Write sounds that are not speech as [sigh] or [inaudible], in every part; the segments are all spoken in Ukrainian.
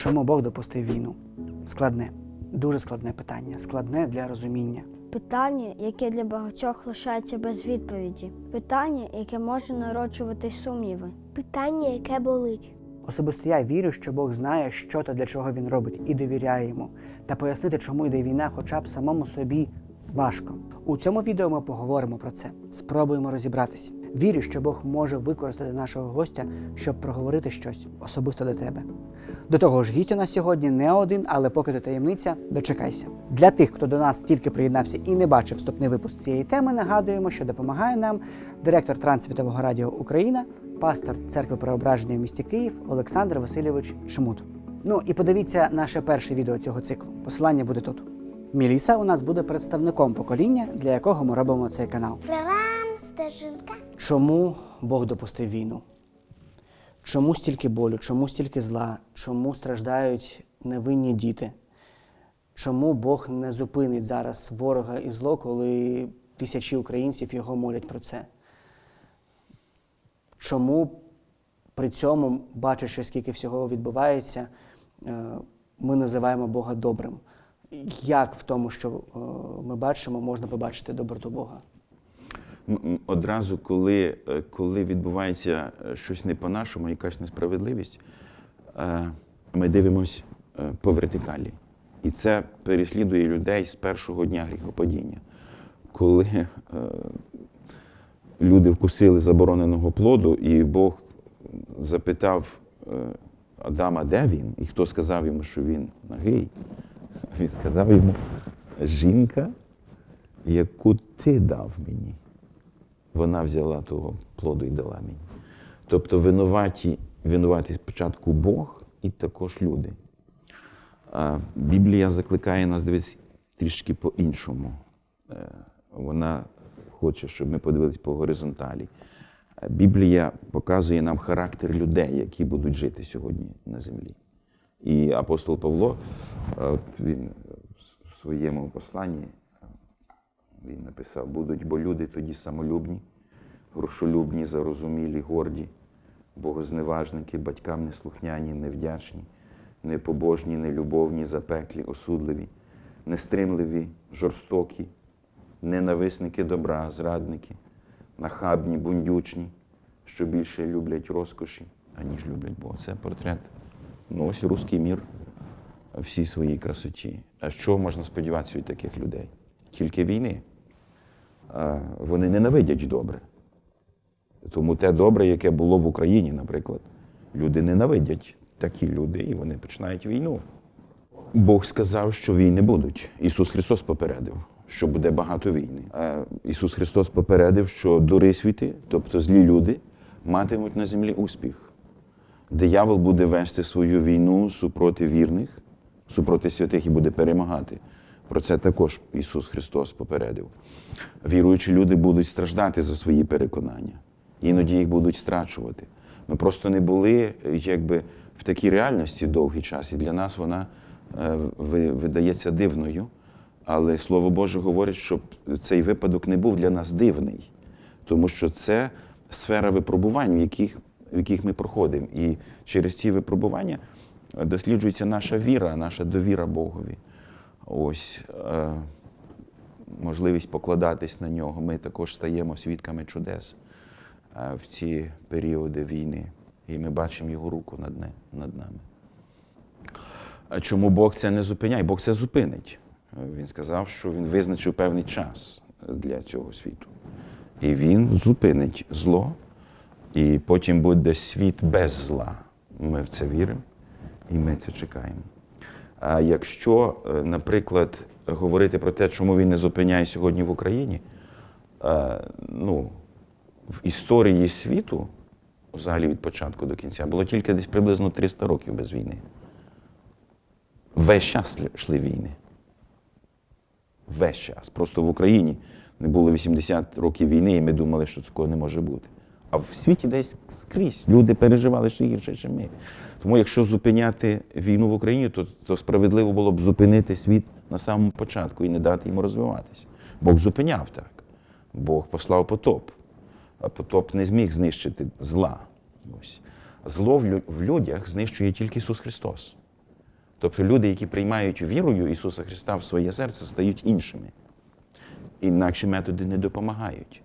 Чому Бог допустив війну? Складне, дуже складне питання, складне для розуміння. Питання, яке для багатьох лишається без відповіді. Питання, яке може народжувати сумніви. Питання, яке болить. Особисто я вірю, що Бог знає, що та для чого він робить, і довіряє йому. Та пояснити, чому йде війна, хоча б самому собі важко. У цьому відео ми поговоримо про це, спробуємо розібратися. Вірю, що Бог може використати нашого гостя, щоб проговорити щось особисто до тебе. До того ж, гість у нас сьогодні не один, але поки то таємниця, дочекайся. Для тих, хто до нас тільки приєднався і не бачив вступний випуск цієї теми, нагадуємо, що допомагає нам директор Трансвітового радіо Україна, пастор церкви Преображення в місті Київ Олександр Васильович Шмут. Ну і подивіться наше перше відео цього циклу. Посилання буде тут. Міліса у нас буде представником покоління, для якого ми робимо цей канал. Прорам, стежинка. Чому Бог допустив війну? Чому стільки болю, чому стільки зла, чому страждають невинні діти? Чому Бог не зупинить зараз ворога і зло, коли тисячі українців його молять про це? Чому при цьому, бачачи, скільки всього відбувається, е, ми називаємо Бога добрим? Як в тому, що е, ми бачимо, можна побачити доброту Бога? Одразу, коли, е, коли відбувається е, щось не по-нашому, якась несправедливість, е, ми дивимось е, по вертикалі. І це переслідує людей з першого дня гріхопадіння. Коли люди вкусили забороненого плоду, і Бог запитав Адама, де він, і хто сказав йому, що він нагий, він сказав йому, жінка, яку ти дав мені вона взяла того плоду і дала мені. Тобто винуваті, винуватий спочатку Бог і також люди. А Біблія закликає нас дивитися трішки по-іншому. Е, Вона хоче, щоб ми подивились по горизонталі. Е, Біблія показує нам характер людей, які будуть жити сьогодні на землі. І апостол Павло, е, він в своєму посланні він написав, будуть бо люди тоді самолюбні, грошолюбні, зарозумілі, горді, богозневажники, батькам неслухняні, невдячні, непобожні, нелюбовні, запеклі, осудливі, нестримливі, жорстокі, ненависники добра, зрадники, нахабні, бундючні, що більше люблять розкоші, аніж люблять Бога. Це портрет. Ну, ось руський мір всій своїй красоті. А що можна сподіватися від таких людей? Тільки війни. Вони ненавидять добре. Тому те добре, яке було в Україні, наприклад, люди ненавидять такі люди, і вони починають війну. Бог сказав, що війни будуть. Ісус Христос попередив, що буде багато війни. Ісус Христос попередив, що дури світи, тобто злі люди, матимуть на землі успіх. Диявол буде вести свою війну супроти вірних, супроти святих і буде перемагати. Про це також Ісус Христос попередив. Віруючі люди будуть страждати за свої переконання, іноді їх будуть страчувати. Ми просто не були якби, в такій реальності довгий час, і для нас вона е, видається дивною. Але Слово Боже говорить, щоб цей випадок не був для нас дивний, тому що це сфера випробувань, в яких, в яких ми проходимо. І через ці випробування е, досліджується наша віра, наша довіра Богові. Ось е, можливість покладатись на нього. Ми також стаємо свідками чудес е, в ці періоди війни. І ми бачимо його руку над, не, над нами. Чому Бог це не зупиняє? Бог це зупинить. Він сказав, що він визначив певний час для цього світу. І він зупинить зло, і потім буде світ без зла. Ми в це віримо і ми це чекаємо. А якщо, е, наприклад, говорити про те, чому він не зупиняє сьогодні в Україні, е, ну, в історії світу, взагалі від початку до кінця, було тільки десь приблизно 300 років без війни. Весь час йшли війни. Весь час. Просто в Україні не було 80 років війни, і ми думали, що такого не може бути. А в світі десь скрізь люди переживали ще гірше, ніж ми. Тому якщо зупиняти війну в Україні, то, то справедливо було б зупинити світ на самому початку і не дати йому розвиватися. Бог зупиняв так. Бог послав потоп. А потоп не зміг знищити зла. Ось. Зло в лю- в людях знищує тільки Ісус Христос. Тобто люди, які приймають вірою Ісуса Христа в своє серце, стають іншими. Інакші методи не допомагають.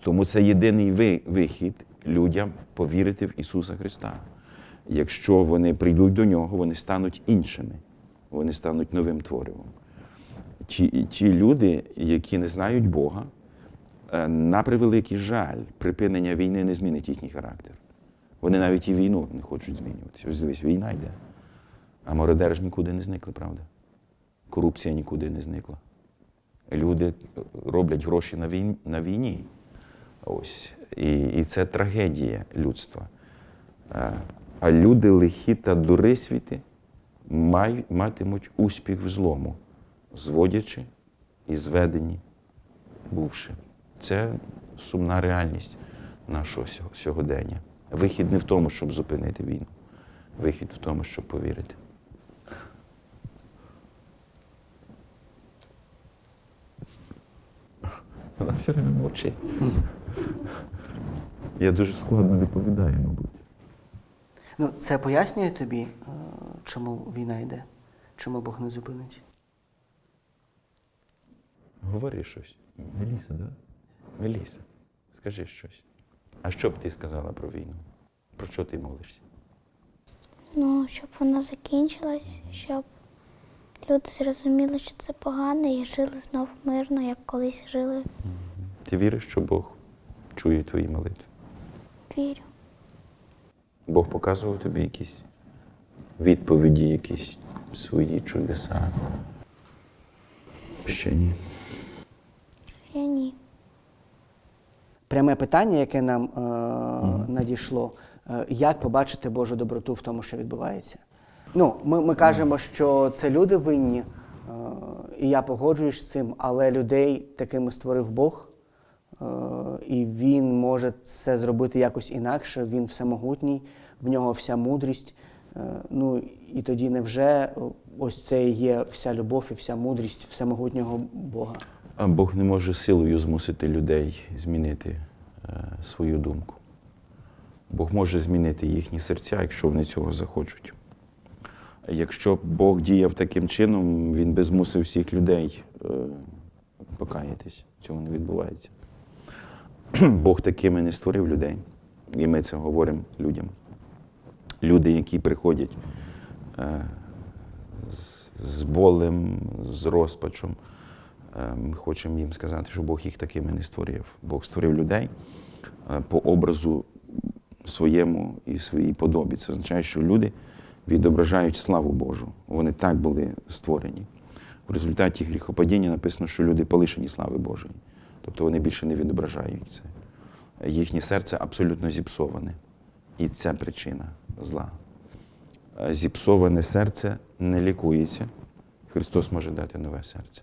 Тому це єдиний ви- вихід людям повірити в Ісуса Христа. Якщо вони прийдуть до Нього, вони стануть іншими, вони стануть новим творивом. Ті, ті люди, які не знають Бога, е, на превеликий жаль, припинення війни не змінить їхній характер. Вони навіть і війну не хочуть змінюватися. Ось дивись, війна йде. А мародери ж нікуди не зникли, правда? Корупція нікуди не зникла. Люди роблять гроші на війні. Ось. І, і це трагедія людства. А, люди лихі та дурисвіти матимуть успіх в злому, зводячи і зведені бувши. Це сумна реальність нашого сьогодення. Вихід не в тому, щоб зупинити війну. Вихід в тому, щоб повірити. [laughs] Вона все время мовчить. Я дуже складно відповідаю, мабуть. Ну, це пояснює тобі, е, чому війна йде? Чому Бог не зупинить? Говори щось. Меліса, так? Да? Меліса, скажи щось. А що б ти сказала про війну? Про що ти молишся? Ну, щоб вона закінчилась, щоб люди зрозуміли, що це погано, і жили знов мирно, як колись жили. Ти віриш, що Бог чує твої молитви? Вірю. Бог показував тобі якісь відповіді, якісь свої чудеса. Ще ні. Я ні. Пряме питання, яке нам е, надійшло, е, як побачити Божу доброту в тому, що відбувається? Ну, ми, ми кажемо, що це люди винні, е, і я погоджуюсь з цим, але людей такими створив Бог, і він може це зробити якось інакше, він всемогутній, в нього вся мудрість. Е, ну і тоді невже ось це і є вся любов і вся мудрість всемогутнього Бога? А Бог не може силою змусити людей змінити е, свою думку. Бог може змінити їхні серця, якщо вони цього захочуть. Якщо Бог діяв таким чином, він би змусив всіх людей е, покаятись. Цього не відбувається. [clears throat] Бог такими не створив людей. І ми це говоримо людям. Люди, які приходять е, з, болем, з розпачом. Е, Ми хочемо їм сказати, що Бог їх такими не створив. Бог створив людей е, по образу своєму і своїй подобі. Це означає, що люди відображають славу Божу. Вони так були створені. В результаті гріхопадіння написано, що люди полишені слави Божої. Тобто вони більше не відображають це. Їхнє серце абсолютно зіпсоване. І це причина зла. Зіпсоване серце не лікується. Христос може дати нове серце.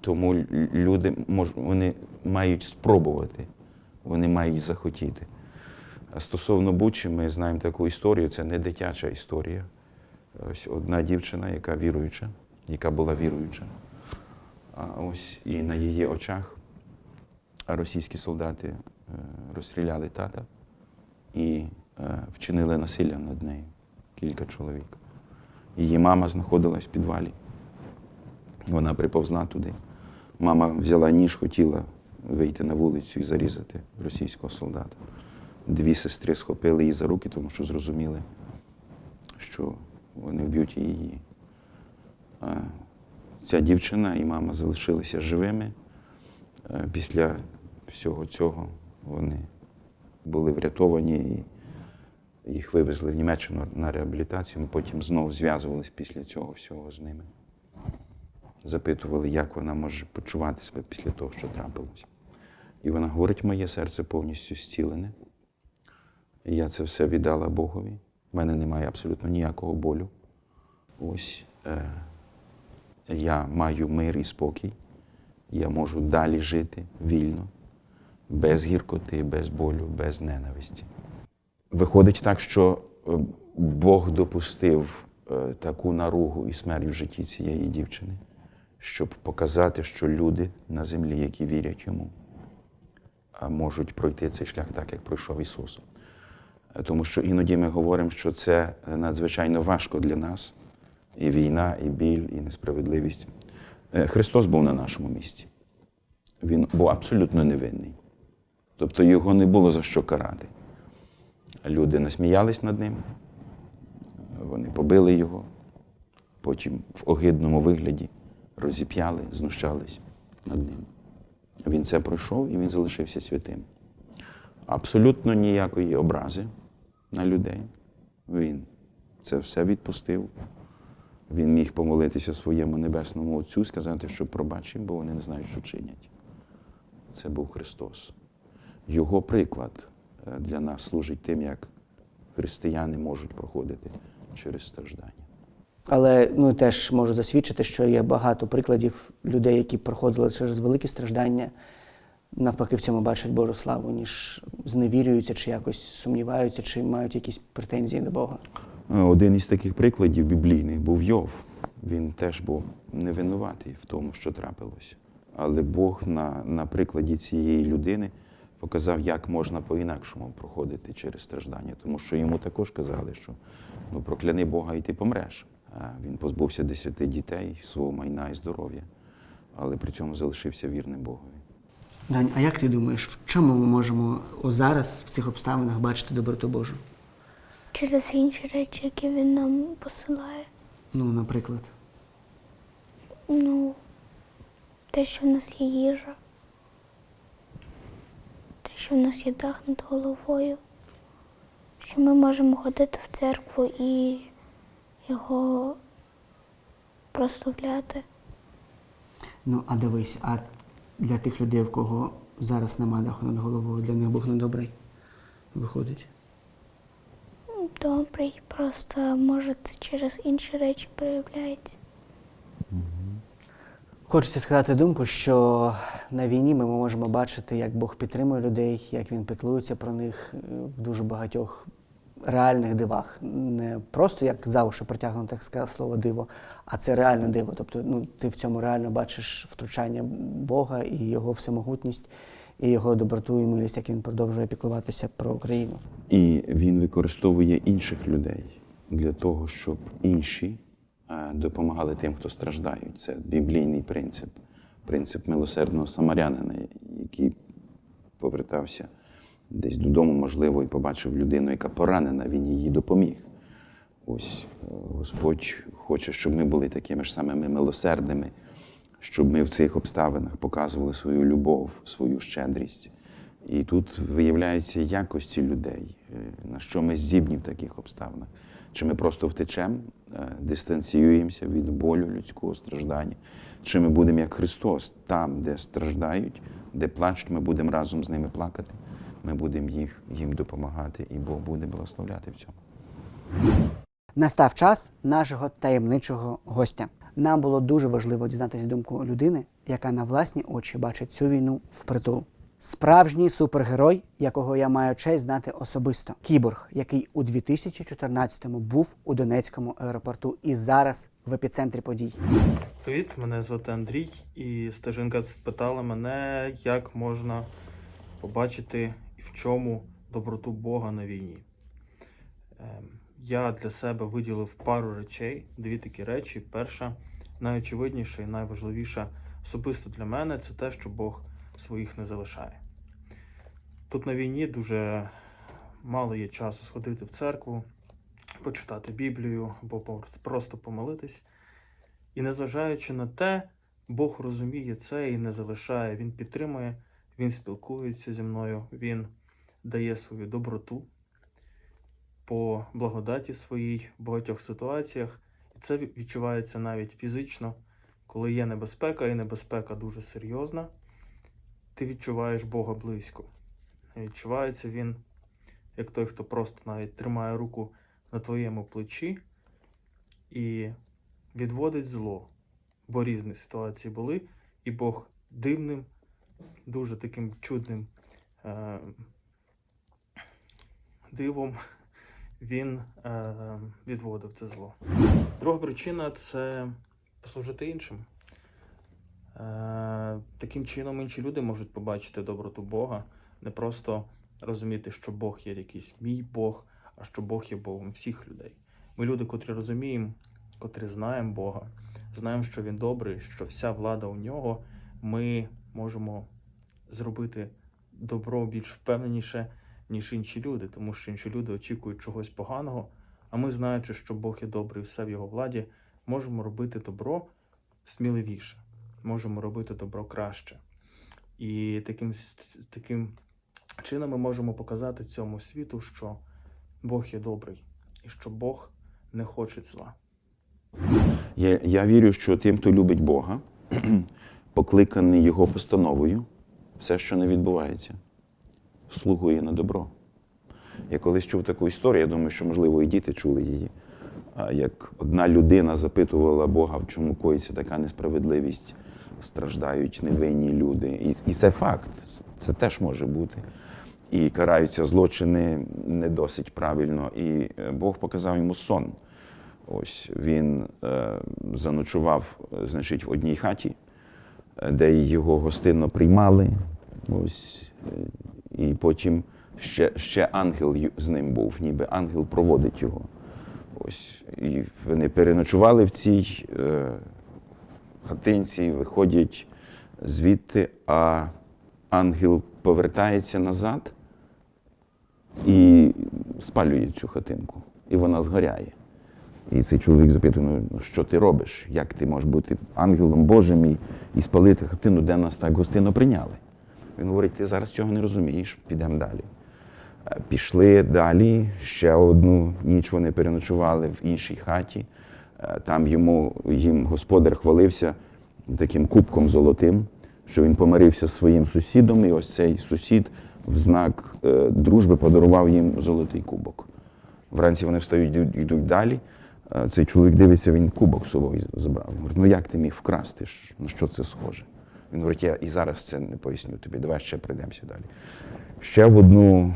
Тому люди вони мають спробувати, вони мають захотіти. Стосовно Бучі, ми знаємо таку історію, це не дитяча історія. Ось одна дівчина, яка віруюча, яка була віруюча. А ось і на її очах російські солдати е, розстріляли тата і е, вчинили насилля над нею кілька чоловік. Її мама знаходилась в підвалі. Вона приповзла туди. Мама взяла ніж, хотіла вийти на вулицю і зарізати російського солдата. Дві сестри схопили її за руки, тому що зрозуміли, що вони вб'ють її. Ця дівчина і мама залишилися живими. Е, Після всього цього вони були врятовані і їх вивезли в Німеччину на реабілітацію. Ми потім знову зв'язувалися після цього всього з ними. Запитували, як вона може почувати себе після того, що трапилось. І вона говорить, моє серце повністю зцілене. І Я це все віддала Богові. У мене немає абсолютно ніякого болю. Ось е, я маю мир і спокій. Я можу далі жити вільно, без гіркоти, без болю, без ненависті. Виходить так, що е, Бог допустив е, таку наругу і смерть в житті цієї дівчини, щоб показати, що люди на землі, які вірять йому, можуть пройти цей шлях так, як пройшов Ісус. Е, Тому що іноді ми говоримо, що це надзвичайно важко для нас. І війна, і біль, і несправедливість. Е, Христос був на нашому місці. Він був абсолютно невинний. Тобто його не було за що карати. Люди насміялись над ним, вони побили його, потім в огидному вигляді розіп'яли, знущались над ним. Він це пройшов і він залишився святим. Абсолютно ніякої образи на людей. Він це все відпустив. Він міг помолитися своєму небесному Отцю, сказати, що пробач їм, бо вони не знають, що чинять. Це був Христос. Його приклад е, для нас служить тим, як християни можуть проходити через страждання. Але ну теж можу засвідчити, що є багато прикладів людей, які проходили через великі страждання, навпаки, в цьому бачать Божу славу, ніж зневірюються, чи якось сумніваються, чи мають якісь претензії до Бога. Е, Один із таких прикладів біблійних був Йов. Він теж був невинуватий в тому, що трапилося. Але Бог на, на прикладі цієї людини показав, як можна по-інакшому проходити через страждання. Тому що йому також казали, що ну, прокляни Бога і ти помреш. А він позбувся десяти дітей, свого майна і здоров'я, але при цьому залишився вірним Богові. Дань, а як ти думаєш, в чому ми можемо зараз в цих обставинах бачити доброту Божу? Через інші речі, які він нам посилає. Ну, наприклад. Ну, те, що в нас є їжа, те, що в нас є дах над головою, що ми можемо ходити в церкву і його прославляти. Ну, а дивись, а для тих людей, в кого зараз нема даху над головою, для них Бог не добрий виходить. Добрий, просто може це через інші речі проявляється. Хочеться сказати думку, що на війні ми можемо бачити, як Бог підтримує людей, як він піклується про них е, в дуже багатьох реальних дивах. Не просто як за уші притягнуто, так сказати, слово диво, а це реальне диво. Тобто, ну, ти в цьому реально бачиш втручання Бога і його всемогутність, і його доброту і милість, як він продовжує піклуватися про Україну. І він використовує інших людей для того, щоб інші е, допомагали тим, хто страждають. Це біблійний принцип, принцип милосердного самарянина, який повертався десь додому, можливо, і побачив людину, яка поранена, він їй допоміг. Ось е, Господь хоче, щоб ми були такими ж самими милосердними, щоб ми в цих обставинах показували свою любов, свою щедрість. І тут виявляються якості людей, е, на що ми здібні в таких обставинах. Чи ми просто втечемо, е, дистанціюємося від болю людського страждання, чи ми будемо як Христос, там, де страждають, де плачуть, ми будемо разом з ними плакати, ми будемо їх, їм допомагати, і Бог буде благословляти в цьому. Настав час нашого таємничого гостя. Нам було дуже важливо дізнатися думку людини, яка на власні очі бачить цю війну впритул. Справжній супергерой, якого я маю честь знати особисто. Кіборг, який у 2014-му був у Донецькому аеропорту і зараз в епіцентрі подій. Привіт, мене звати Андрій, і стежинка спитала мене, як можна побачити в чому доброту Бога на війні. Ем, Я для себе виділив пару речей, дві такі речі. Перша, найочевидніша і найважливіша особисто для мене це те, що Бог своїх не залишає. Тут на війні дуже мало є часу сходити в церкву, почитати Біблію або просто помолитись. І незважаючи на те, Бог розуміє це і не залишає. Він підтримує, він спілкується зі мною, він дає свою доброту по благодаті своїй в багатьох ситуаціях. І це відчувається навіть фізично, коли є небезпека, і небезпека дуже серйозна. Ти відчуваєш Бога близько. І Відчувається він, як той, хто просто навіть тримає руку на твоєму плечі і відводить зло. Бо різні ситуації були, і Бог дивним, дуже таким чудним е- дивом він е- відводив це зло. Друга причина це послужити іншим. Е- таким чином інші люди можуть побачити доброту Бога, не просто розуміти, що Бог є якийсь мій Бог, а що Бог є Богом всіх людей. Ми люди, котрі розуміємо, котрі знаємо Бога, знаємо, що Він добрий, що вся влада у нього, ми можемо зробити добро більш впевненіше, ніж інші люди, тому що інші люди очікують чогось поганого, а ми, знаючи, що Бог є добрий, все в його владі, можемо робити добро сміливіше, можемо робити добро краще. І таким, таким чином ми можемо показати цьому світу, що Бог є добрий і що Бог не хоче зла. Я, я вірю, що тим, хто любить Бога, покликаний Його постановою, все, що не відбувається, слугує на добро. Я колись чув таку історію, я думаю, що, можливо, і діти чули її. Як одна людина запитувала Бога, в чому коїться така несправедливість, страждають невинні люди. І, це факт, це теж може бути. І караються злочини не досить правильно. І е, Бог показав йому сон. Ось він е, заночував, е, значить, в одній хаті, де його гостинно приймали. Ось, е, і потім ще, ще ангел з ним був, ніби ангел проводить його. Ось, і вони переночували в цій е, хатинці, виходять звідти, а ангел повертається назад і спалює цю хатинку. І вона згоряє. І цей чоловік запитує, ну що ти робиш? Як ти можеш бути ангелом Божим і, і спалити хатину, де нас так гостинно прийняли? Він говорить, ти зараз цього не розумієш, підемо далі. Е, Пішли далі, ще одну ніч вони переночували в іншій хаті. Е, Там йому їм господар хвалився таким кубком золотим, що він помирився з своїм сусідом, і ось цей сусід в знак е, дружби подарував їм золотий кубок. Вранці вони встають, йдуть далі. Е, Цей чоловік дивиться, він кубок з собою забрав. Він говорить, ну як ти міг вкрасти? На що це схоже? Він говорить, я і зараз це не поясню тобі, давай ще прийдемося далі. Ще в одну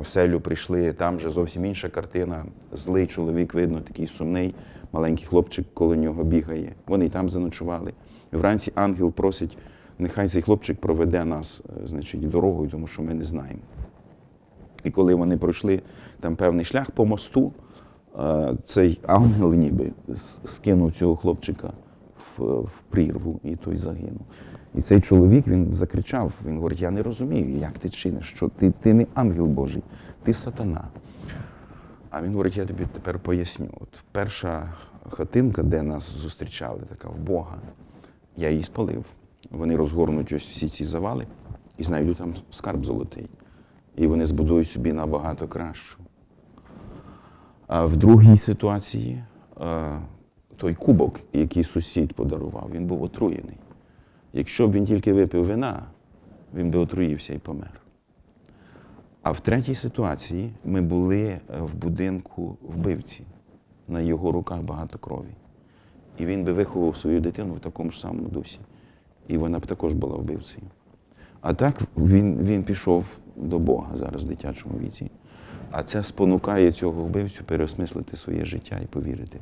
оселю прийшли, там вже зовсім інша картина. Злий чоловік, видно, такий сумний, маленький хлопчик коло нього бігає. Вони й там заночували. І вранці ангел просить, нехай цей хлопчик проведе нас е, значить, дорогою, тому що ми не знаємо. І коли вони пройшли там певний шлях по мосту, цей ангел ніби скинув цього хлопчика в, в прірву, і той загинув. І цей чоловік він закричав: він говорить: Я не розумію, як ти чиниш, що ти, ти не ангел Божий, ти сатана. А він говорить, я тобі тепер поясню. От перша хатинка, де нас зустрічали, така в Бога, я її спалив. Вони розгорнуть ось всі ці завали і знайдуть там скарб золотий. І вони збудують собі набагато кращу. А в другій ситуації той кубок, який сусід подарував, він був отруєний. Якщо б він тільки випив вина, він би отруївся і помер. А в третій ситуації ми були е, в будинку вбивці. На його руках багато крові. І він би виховав свою дитину в такому ж самому дусі. І вона б також була вбивцею. А так він, він пішов до Бога зараз в дитячому віці. А це спонукає цього вбивцю переосмислити своє життя і повірити.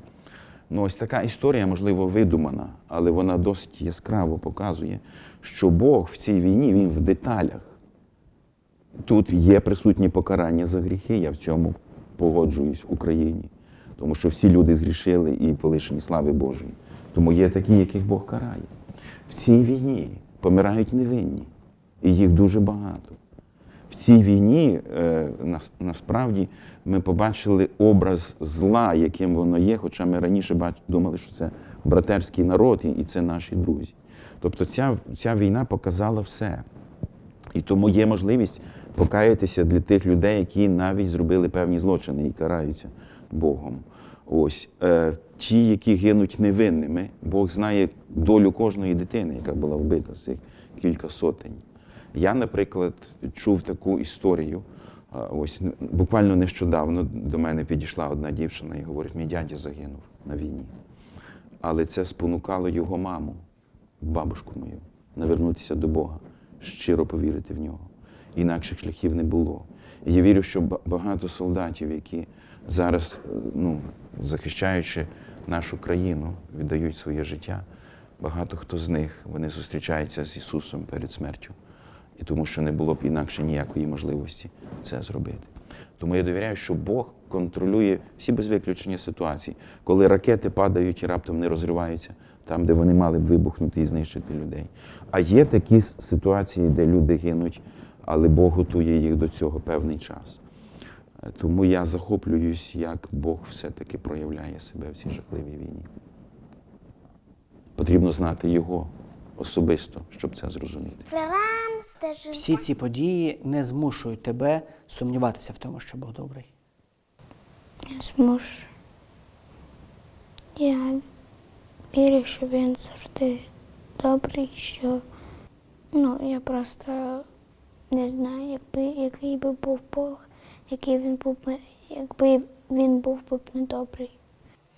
Ну, ось така історія, можливо, видумана, але вона досить яскраво показує, що Бог в цій війні він в деталях. Тут є присутні покарання за гріхи, я в цьому погоджуюсь в Україні. Тому що всі люди згрішили і полишені слави Божої. Тому є такі, яких Бог карає. В цій війні помирають невинні, і їх дуже багато. Цій війні е, нас- насправді ми побачили образ зла, яким воно є, хоча ми раніше думали, що це братерський народ і це наші друзі. Тобто ця, ця війна показала все. І тому є можливість покаятися для тих людей, які навіть зробили певні злочини і караються Богом. Ось е, ті, які гинуть невинними, Бог знає долю кожної дитини, яка була вбита з цих кілька сотень. Я, наприклад, чув таку історію. Ось буквально нещодавно до мене підійшла одна дівчина і говорить, мій дядя загинув на війні. Але це спонукало його маму, бабушку мою, навернутися до Бога, щиро повірити в нього. Інакших шляхів не було. І я вірю, що багато солдатів, які зараз, е, ну, захищаючи нашу країну, віддають своє життя. Багато хто з них вони зустрічаються з Ісусом перед смертю. І тому що не було б інакше ніякої можливості це зробити. Тому я довіряю, що Бог контролює всі без виключення ситуації, коли ракети падають і раптом не розриваються там, де вони мали б вибухнути і знищити людей. А є такі ситуації, де люди гинуть, але Бог готує їх до цього певний час. Е, Тому я захоплююсь, як Бог все-таки проявляє себе в цій жахливій війні. Потрібно знати його особисто, щоб це зрозуміти. Всі ці події не змушують тебе сумніватися в тому, що Бог добрий. Я змушу. Я вірю, що він завжди добрий, що ну, я просто не знаю, якби, який би був Бог, який він був би, якби він був би недобрий.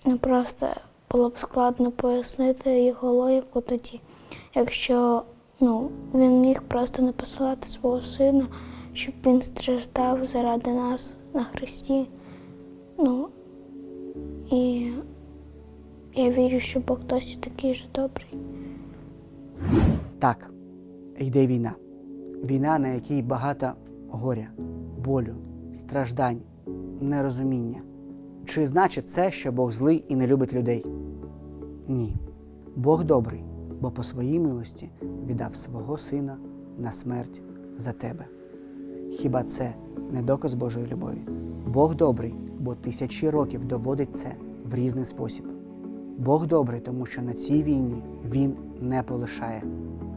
Ну просто було б складно пояснити його логіку тоді, якщо ну, він міг просто не посилати свого сина, щоб він страждав заради нас на Христі. Ну, і я вірю, що Бог досі такий же добрий. Так, йде війна. Війна, на якій багато горя, болю, страждань, нерозуміння. Чи значить це, що Бог злий і не любить людей? Ні. Бог добрий, бо по своїй милості віддав свого сина на смерть за тебе. Хіба це не доказ Божої любові? Бог добрий, бо тисячі років доводить це в різний спосіб. Бог добрий, тому що на цій війні Він не полишає.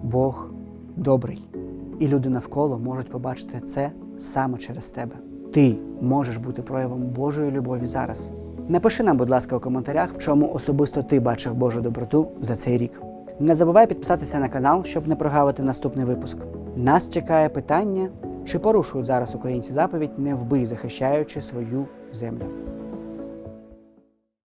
Бог добрий. І люди навколо можуть побачити це саме через тебе. Ти можеш бути проявом Божої любові зараз. Напиши нам, будь ласка, у коментарях, в чому особисто ти бачив Божу доброту за цей рік. Не забувай підписатися на канал, щоб не прогавити наступний випуск. Нас чекає питання, чи порушують зараз українці заповідь не вбий, захищаючи свою землю.